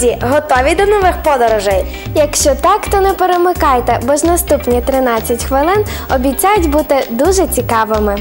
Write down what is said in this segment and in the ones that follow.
Друзі, готові до нових подорожей? Якщо так, то не перемикайте, бо ж наступні 13 хвилин обіцяють бути дуже цікавими.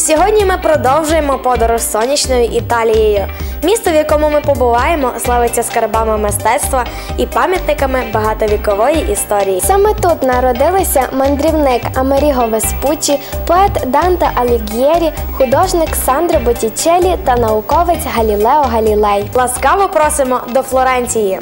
Сьогодні ми продовжуємо подорож сонячною Італією. Місто, в якому ми побуваємо, славиться скарбами мистецтва і пам'ятниками багатовікової історії. Саме тут народилися мандрівник Амеріго Веспуччі, поет Данте Аліг'єрі, художник Сандро Боттічелі та науковець Галілео Галілей. Ласкаво просимо до Флоренції.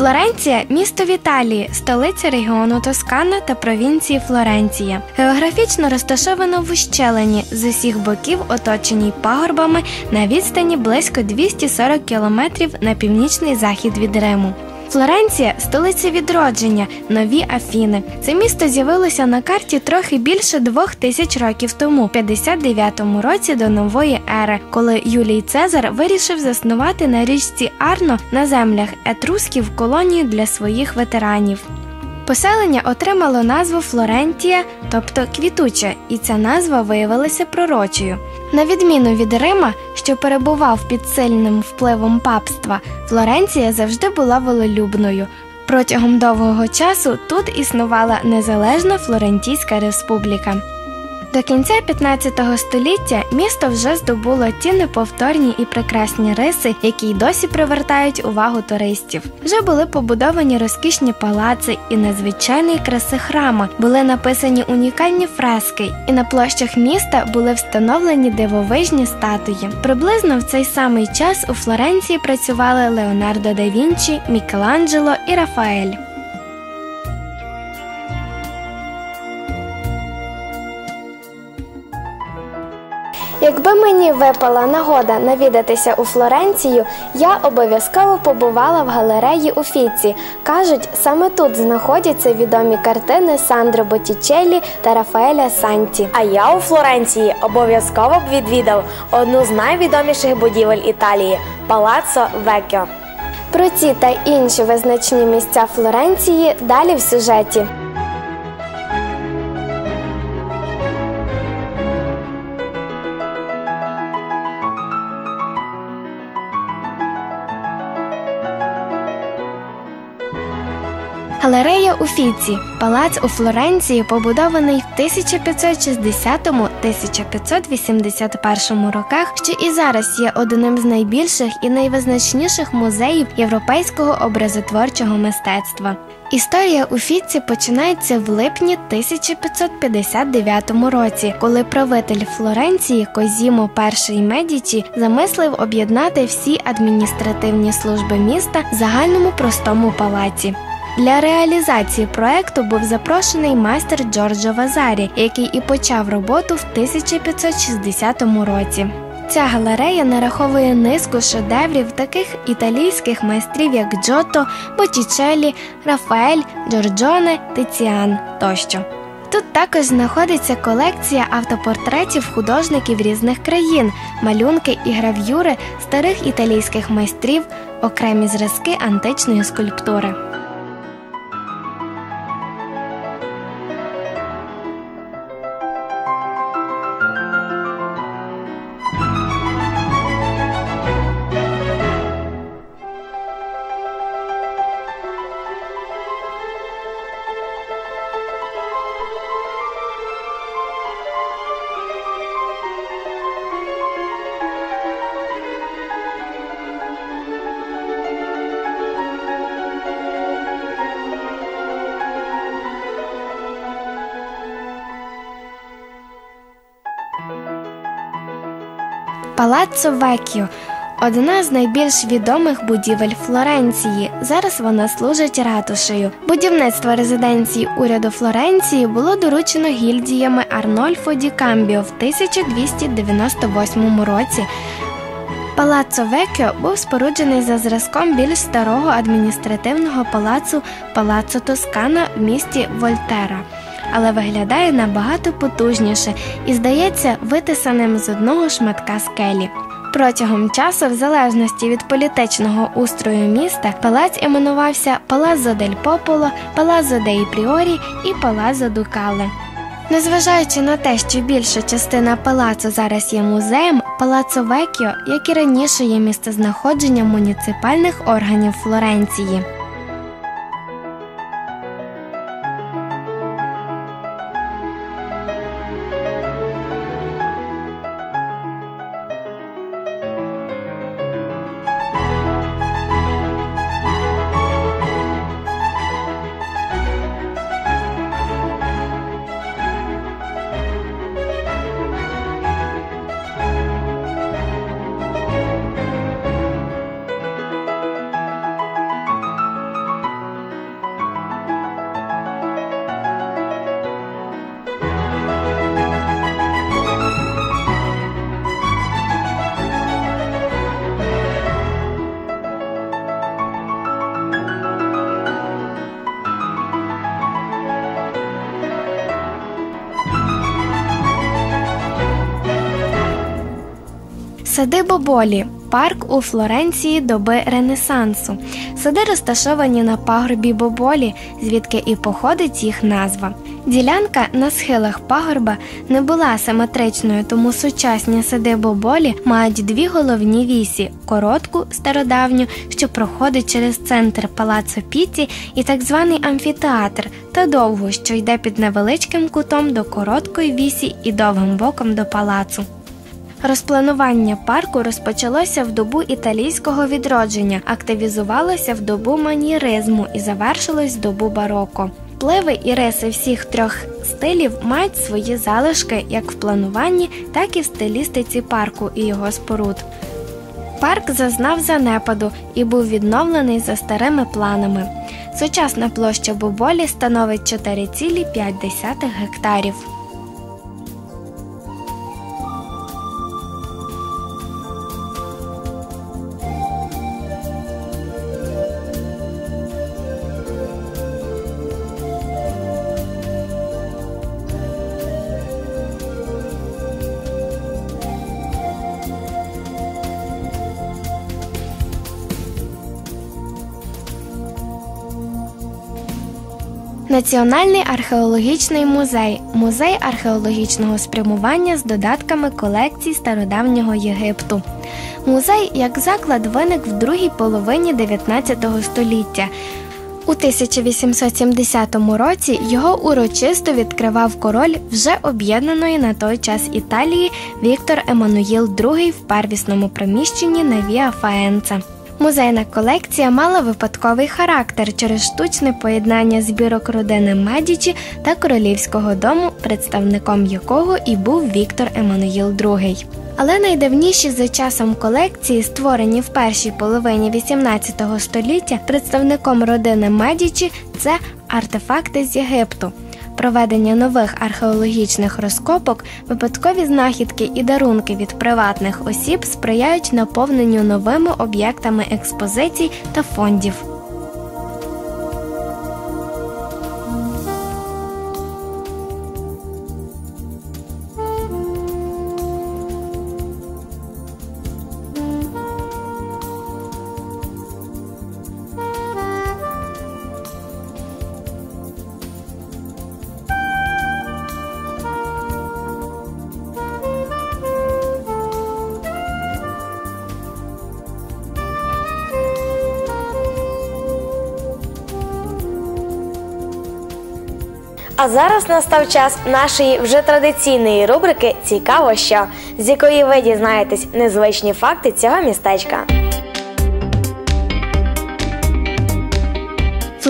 Флоренція місто в Італії, столиця регіону Тоскана та провінції Флоренція. Географічно розташовано в ущелині з усіх боків, оточеній пагорбами на відстані близько 240 кілометрів на північний захід від Риму. Флоренція столиця відродження, нові Афіни. Це місто з'явилося на карті трохи більше двох тисяч років тому, в 59-му році до нової ери, коли Юлій Цезар вирішив заснувати на річці Арно на землях етрусків колонію для своїх ветеранів. Поселення отримало назву Флорентія, тобто квітуче, і ця назва виявилася пророчою. На відміну від Рима, що перебував під сильним впливом папства, Флоренція завжди була волелюбною. Протягом довгого часу тут існувала незалежна Флорентійська республіка. До кінця 15 століття місто вже здобуло ті неповторні і прекрасні риси, які й досі привертають увагу туристів. Вже були побудовані розкішні палаци і надзвичайної краси храми, були написані унікальні фрески, і на площах міста були встановлені дивовижні статуї. Приблизно в цей самий час у Флоренції працювали Леонардо да Вінчі, Мікеланджело і Рафаель. Якби мені випала нагода навідатися у Флоренцію, я обов'язково побувала в галереї Уфіці. Кажуть, саме тут знаходяться відомі картини Сандро Боттічеллі та Рафаеля Санті. А я у Флоренції обов'язково б відвідав одну з найвідоміших будівель Італії Палаццо Веккіо. Про ці та інші визначні місця Флоренції далі в сюжеті. Галерея Уфіці, палац у Флоренції, побудований в 1560-1581 роках, що і зараз є одним з найбільших і найвизначніших музеїв європейського образотворчого мистецтва. Історія Уфіці починається в липні 1559 році, коли правитель Флоренції Козімо І Медічі замислив об'єднати всі адміністративні служби міста в загальному простому палаці. Для реалізації проекту був запрошений майстер Джорджо Вазарі, який і почав роботу в 1560 році. Ця галерея нараховує низку шедеврів таких італійських майстрів, як Джотто, Боттічеллі, Рафаель, Джорджоне, Тиціан тощо. Тут також знаходиться колекція автопортретів художників різних країн, малюнки і грав'юри старих італійських майстрів, окремі зразки античної скульптури. Палаццо Веккіо – одна з найбільш відомих будівель Флоренції. Зараз вона служить ратушею. Будівництво резиденції уряду Флоренції було доручено гільдіями Арнольфо Ді Камбіо в 1298 році. Палаццо Веккіо був споруджений за зразком більш старого адміністративного палацу Палаццо Тоскана в місті Вольтера. Але виглядає набагато потужніше і здається витисаним з одного шматка скелі. Протягом часу, в залежності від політичного устрою міста, палац іменувався Палазо дель Пополо, Палазо деї Пріорі і Палазо Дукале. Незважаючи на те, що більша частина палацу зараз є музеєм, Палацо Векіо, як і раніше, є місцезнаходженням муніципальних органів Флоренції. Сади Боболі парк у Флоренції доби Ренесансу. Сади розташовані на пагорбі Боболі, звідки і походить їх назва. Ділянка на схилах пагорба не була симетричною, тому сучасні сади Боболі мають дві головні вісі: коротку стародавню, що проходить через центр палацу Піті, і так званий амфітеатр, та довгу, що йде під невеличким кутом до короткої вісі і довгим боком до палацу. Розпланування парку розпочалося в добу італійського відродження, активізувалося в добу маніризму і завершилось в добу бароко. Впливи і риси всіх трьох стилів мають свої залишки як в плануванні, так і в стилістиці парку і його споруд. Парк зазнав занепаду і був відновлений за старими планами. Сучасна площа Боболі становить 4,5 гектарів. Національний археологічний музей музей археологічного спрямування з додатками колекцій стародавнього Єгипту. Музей як заклад виник в другій половині 19 століття. У 1870 році його урочисто відкривав король вже об'єднаної на той час Італії Віктор Еммануїл II в первісному приміщенні на Віа Фаенца. Музейна колекція мала випадковий характер через штучне поєднання збірок родини Медічі та королівського дому, представником якого і був Віктор Еммануїл II. Але найдавніші за часом колекції, створені в першій половині XVIII століття представником родини Медічі, це артефакти з Єгипту проведення нових археологічних розкопок, випадкові знахідки і дарунки від приватних осіб сприяють наповненню новими об'єктами експозицій та фондів. А зараз настав час нашої вже традиційної рубрики Цікаво що, з якої ви дізнаєтесь незвичні факти цього містечка.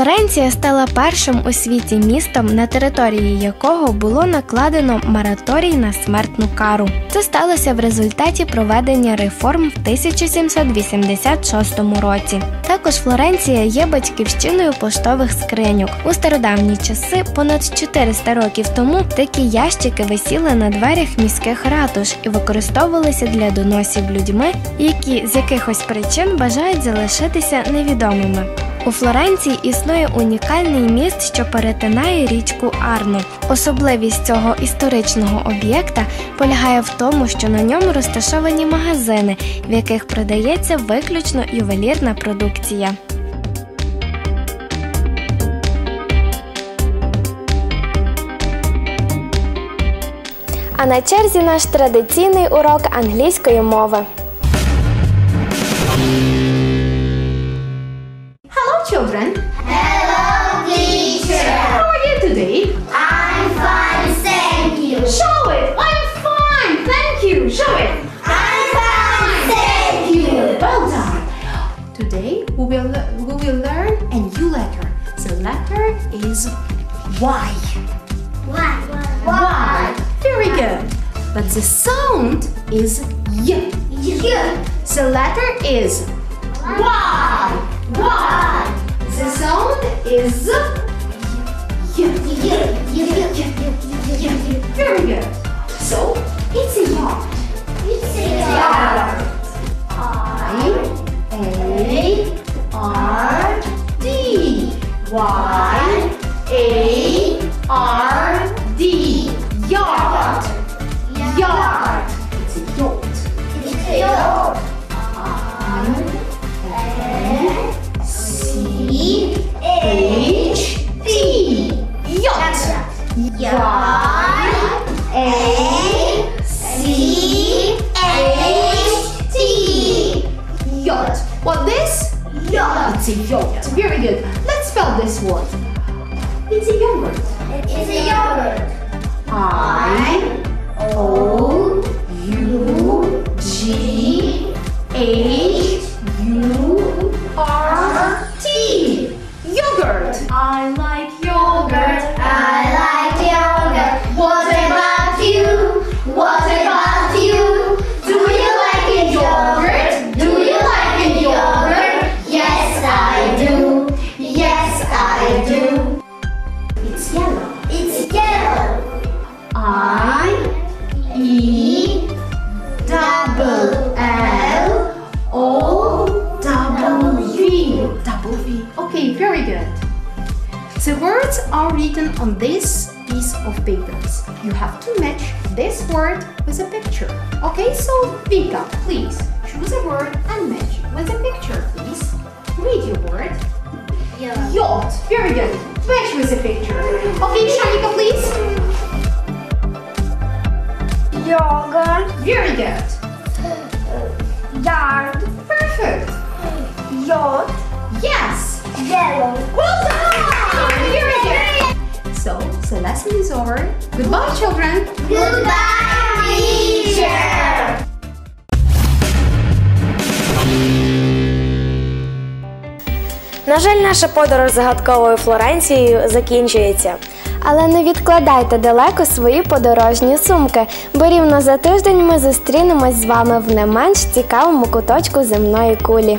Флоренція стала першим у світі містом, на території якого було накладено мораторій на смертну кару. Це сталося в результаті проведення реформ в 1786 році. Також Флоренція є батьківщиною поштових скриньок. У стародавні часи, понад 400 років тому, такі ящики висіли на дверях міських ратуш і використовувалися для доносів людьми, які з якихось причин бажають залишитися невідомими. У Флоренції існує унікальний міст, що перетинає річку Арно. Особливість цього історичного об'єкта полягає в тому, що на ньому розташовані магазини, в яких продається виключно ювелірна продукція. А на черзі наш традиційний урок англійської мови. Is Y. Why? Why? Very good. But the sound is Y. Y. The letter is Why? Why? the sound is You. words are written on this piece of papers. You have to match this word with a picture. Okay, so Vika, please choose a word and match with a picture, please. Read your word. Yeah. Yacht. Very good. Match with a picture. Okay, Shanika, please. Yoga. Very good. Yard. Perfect. Yacht. Yes. Yellow. Well done! So the lesson is over. Goodbye, children. Goodbye, teacher. На жаль, наша подорож загадковою Флоренцією закінчується. Але не відкладайте далеко свої подорожні сумки, бо рівно за тиждень ми зустрінемось з вами в не менш цікавому куточку земної кулі.